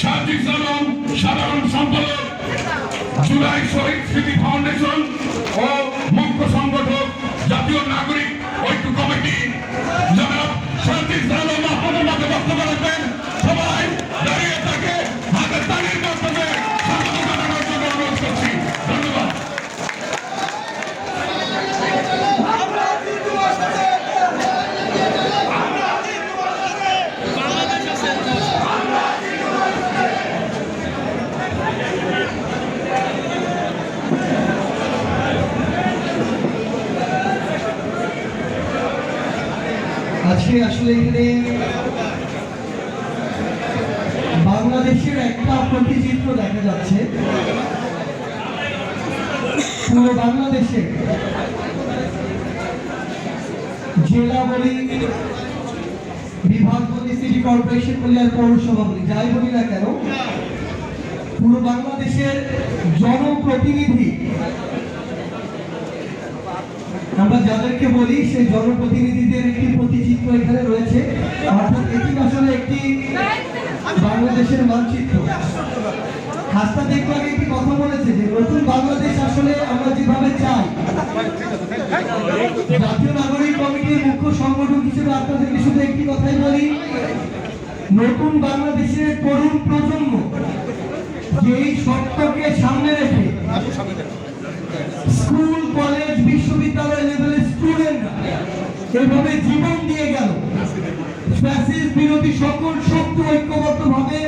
সাজিদ আলম সাধারণ সম্পাদক জুলাই শহীদ স্মৃতি ফাউন্ডেশন আজকে আসলে এখানে বাংলাদেশের একটা প্রতিচিত্র দেখা যাচ্ছে। পুরো বাংলাদেশে জেলা বলি, বিভাগ বলি সিটি কর্পোরেশন বলি আর পৌরসভা বলি, যাই বলি না কেন, পুরো বাংলাদেশের জনপ্রতিনিধি, আমরা যাদেরকে বলি সেই জনপ্রতিনিধিদের একটি প্রতিচিত্র এখানে রয়েছে অর্থাৎ এটি আসলে একটি বাংলাদেশের মানচিত্র। হাসতা দেখব আগে একটি কথা বলেছে যে, নতুন বাংলাদেশ আসলে আমরা যেভাবে চাই, জাতীয় নাগরিক কমিটির মুখ্য সংগঠক হিসেবে আপনাদেরকে শুধু একটি কথাই বলি, নতুন বাংলাদেশের তরুণ প্রজন্ম যেই সত্যকে সামনে রেখে স্কুল, কলেজ, বিশ্ববিদ্যালয় লেভেলের স্টুডেন্টরা এভাবে জীবন দিয়ে গেল। ফ্যাসিস্ট বিরোধী সকল শক্তি ঐক্যবদ্ধভাবে